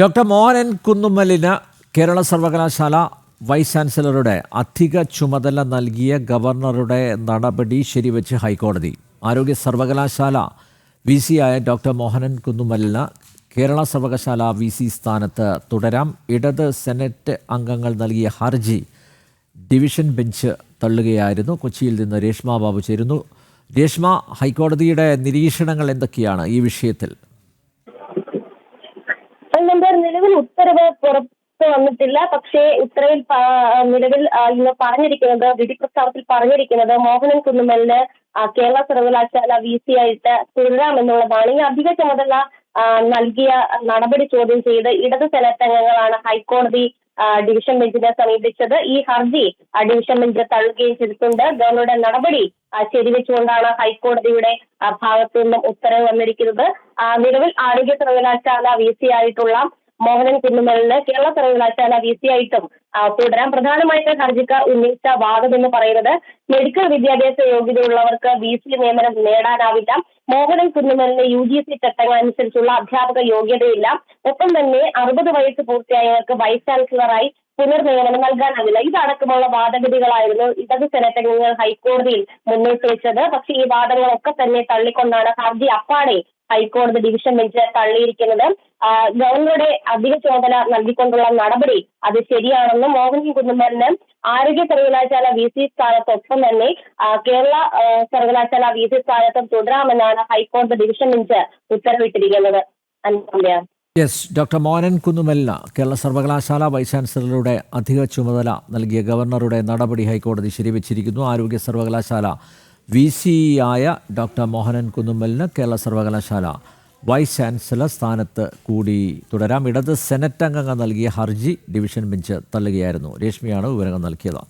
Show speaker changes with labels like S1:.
S1: Doctor Mohanan കുന്നുമ്മലിന് കേരള സർവകലാശാല vice ചാൻസലറുടെ അധിക ചുമതല നൽകിയ ഗവർണറുടെ നടപടി ശരിവെച്ച് ഹൈക്കോടതി. ആരോഗ്യ സർവകലാശാല വി സിയായ ഡോക്ടർ മോഹനൻ കുന്നുമ്മലിന് കേരള സർവകലാശാല വി സി സ്ഥാനത്ത് തുടരാം. ഇടത് സെനറ്റ് അംഗങ്ങൾ നൽകിയ ഹർജി ഡിവിഷൻ ബെഞ്ച് തള്ളുകയായിരുന്നു. കൊച്ചിയിൽ നിന്ന് രേഷ്മ ബാബു ചേരുന്നു. രേഷ്മ ഹൈക്കോടതിയുടെ നിരീക്ഷണങ്ങൾ എന്തൊക്കെയാണ് ഈ വിഷയത്തിൽ?
S2: നമ്പർ നിലവിൽ ഉത്തരവ് പുറത്തു വന്നിട്ടില്ല. പക്ഷേ ഉത്തരവിൽ നിലവിൽ ഇന്ന് പറഞ്ഞിരിക്കുന്നത് വിധി പ്രസ്താവത്തിൽ പറഞ്ഞിരിക്കുന്നത് മോഹനൻ കുന്നുമലിന് കേരള സർവകലാശാല വി സി ആയിട്ട് തുടരാമെന്നുള്ളതാണ് ഈ അധിക ചുമതല നൽകിയ നടപടി ചോദ്യം ചെയ്ത് ഇടത് സെനറ്റ് അംഗങ്ങളാണ് ഹൈക്കോടതി ഡിവിഷൻ ബെഞ്ചിനെ സമീപിച്ചത്. ഈ ഹർജി ഡിവിഷൻ ബെഞ്ച് തള്ളുകയും ചെയ്തിട്ടുണ്ട്. ഗവർണറുടെ നടപടി ശരിവെച്ചുകൊണ്ടാണ് ഹൈക്കോടതിയുടെ ഭാഗത്തു നിന്നും ഉത്തരവ് വന്നിരിക്കുന്നത്. നിലവിൽ ആരോഗ്യ സർവകലാശാല വി സി ആയിട്ടുള്ള മോഹനൻ കുന്നുമലിന് കേരള സർവകലാശാല വി സി ആയിട്ടും തുടരാം പ്രധാനമായിട്ടും ഹർജിക്കാർ ഉന്നയിച്ച വാദം എന്ന് പറയുന്നത് മെഡിക്കൽ വിദ്യാഭ്യാസ യോഗ്യതയുള്ളവർക്ക് വി സി നിയമനം നേടാനാവില്ല. മോഹനൻ കുന്നുമലിന് യു ജി സി ചട്ടങ്ങൾ അനുസരിച്ചുള്ള അധ്യാപക യോഗ്യതയില്ല. ഒപ്പം തന്നെ അറുപത് വയസ്സ് പൂർത്തിയായവർക്ക് വൈസ് ചാൻസലറായി പുനർനിയമനം നൽകാനാവില്ല. ഇതടക്കമുള്ള വാദഗതികളായിരുന്നു ഇടത് സെനറ്റ് അംഗങ്ങൾ ഹൈക്കോടതിയിൽ മുന്നോട്ട് വെച്ചത് പക്ഷേ ഈ വാദങ്ങളൊക്കെ തന്നെ തള്ളിക്കൊണ്ടാണ് ഹർജി അപ്പാടെ ഹൈക്കോടതി ഡിവിഷൻ ബെഞ്ച് തള്ളിയിരിക്കുന്നത്. ഗവർണറുടെ അധിക ചുമതല നൽകിക്കൊണ്ടുള്ള നടപടി അത് ശരിയാണെന്നും മോഹൻജി കുന്നുമലിന് ആരോഗ്യ സർവകലാശാല വി സി സ്ഥാനത്തൊപ്പം തന്നെ കേരള സർവകലാശാല വി സി സ്ഥാനത്തും തുടരാമെന്നാണ് ഹൈക്കോടതി ഡിവിഷൻ ബെഞ്ച് ഉത്തരവിട്ടിരിക്കുന്നത്. അനുപമ
S1: യെസ് ഡോക്ടർ മോനൻ കുന്നുമല്ല കേരള സർവകലാശാല വൈസ് ചാൻസലറുടെ അധിക ചുമതല നൽകിയ ഗവർണറുടെ നടപടി ഹൈക്കോടതി ശരിവച്ചിരിക്കുന്നു. ആരോഗ്യ സർവകലാശാല വി സി ആയ ഡോക്ടർ മോഹനൻ കുന്നുമ്മലിന് കേരള സർവകലാശാല വൈസ് ചാൻസലർ സ്ഥാനത്ത് കൂടി തുടരാം. ഇടത് സെനറ്റ് അംഗങ്ങൾ നൽകിയ ഹർജി ഡിവിഷൻ ബെഞ്ച് തള്ളുകയായിരുന്നു. രേഷ്മിയാണ് വിവരങ്ങൾ നൽകിയത്.